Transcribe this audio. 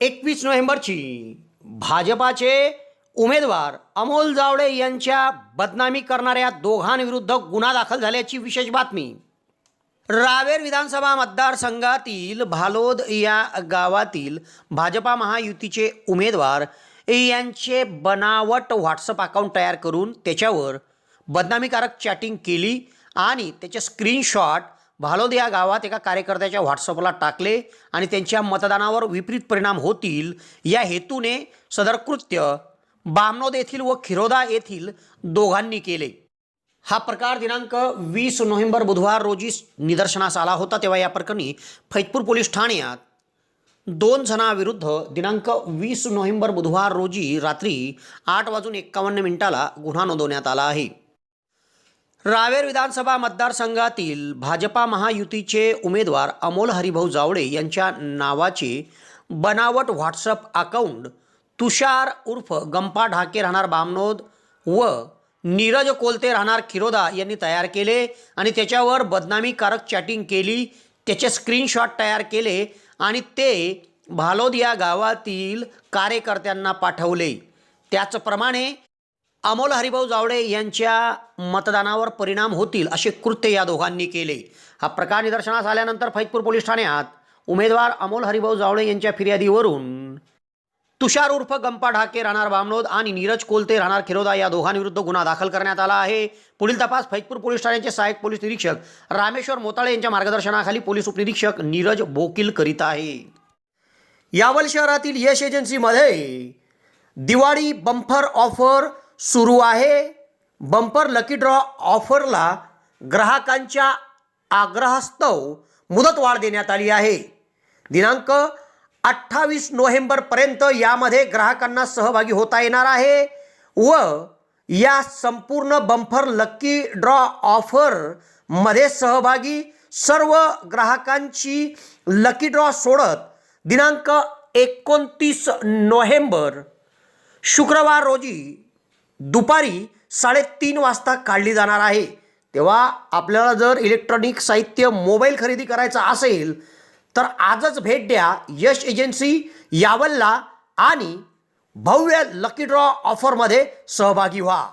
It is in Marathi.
एकवीस नोव्हेंबरची भाजपाचे उमेदवार अमोल जावळे यांच्या बदनामी करणाऱ्या दोघांविरुद्ध गुन्हा दाखल झाल्याची विशेष बातमी. रावेर विधानसभा मतदारसंघातील भालोद या गावातील भाजपा महायुतीचे उमेदवार यांचे बनावट व्हॉट्सअप अकाउंट तयार करून त्याच्यावर बदनामीकारक चॅटिंग केली आणि त्याचे स्क्रीनशॉट भालोद या गावात एका कार्यकर्त्याच्या व्हॉट्सअपला टाकले आणि त्यांच्या मतदानावर विपरीत परिणाम होतील. या हेतूने सदर कृत्य बामनोद येथील व खिरोदा येथील दोघांनी केले. हा प्रकार दिनांक वीस नोव्हेंबर बुधवार रोजी निदर्शनास आला होता तेव्हा या प्रकरणी फैजपूर पोलीस ठाण्यात दोन जणांविरुद्ध दिनांक वीस नोव्हेंबर बुधवार रोजी रात्री आठ वाजून एक्कावन्न मिनिटाला गुन्हा नोंदवण्यात आला आहे. रावेर विधानसभा मतदारसंघातील भाजपा महायुतीचे उमेदवार अमोल हरिभाऊ जावळे यांच्या नावाचे बनावट व्हॉट्सअप अकाउंट तुषार उर्फ गंपा ढाके राहणार बामनोद व नीरज कोलते राहणार खिरोदा यांनी तयार केले आणि त्याच्यावर बदनामीकारक चॅटिंग केली त्याचे स्क्रीनशॉट तयार केले आणि ते भालोद या गावातील कार्यकर्त्यांना पाठवले. त्याचप्रमाणे अमोल हरिभाऊ जावडे यांच्या मतदानावर परिणाम होतील असे कृत्य या दोघांनी केले. हा प्रकार निदर्शनास आल्यानंतर फैजपूर पोलीस ठाण्यात उमेदवार अमोल हरिभाऊ जावळे यांच्या फिर्यादीवरून तुषार उर्फ गंपा ढाके राहणार बामनोद आणि नीरज कोलते राहणार खिरोदा या दोघांविरुद्ध गुन्हा दाखल करण्यात आला आहे. पुढील तपास फैजपूर पोलीस ठाण्याचे सहाय्यक पोलीस निरीक्षक रामेश्वर मोताळे यांच्या मार्गदर्शनाखाली पोलीस उपनिरीक्षक नीरज बोकील करीत आहे. यावल शहरातील यश एजन्सीमध्ये दिवाळी बंफर ऑफर सुरू आहे. बंपर लकी ड्रॉ ऑफरला ग्राहकांच्या आग्रहास्तव मुदतवाढ देण्यात आली आहे. दिनांक अठ्ठावीस नोव्हेंबरपर्यंत यामध्ये ग्राहकांना सहभागी होता येणार आहे व या संपूर्ण बंफर लक्की ड्रॉ ऑफरमध्ये सहभागी सर्व ग्राहकांची लकी ड्रॉ सोडत दिनांक एकोणतीस नोव्हेंबर शुक्रवार रोजी दुपारी साडेतीन वाजता काढली जाणार आहे. तेव्हा आपल्याला जर इलेक्ट्रॉनिक साहित्य मोबाईल खरेदी करायचा असेल तर आजच भेट द्या यश एजन्सी यावलला आणि भव्य लकी ड्रॉ ऑफरमध्ये सहभागी व्हा.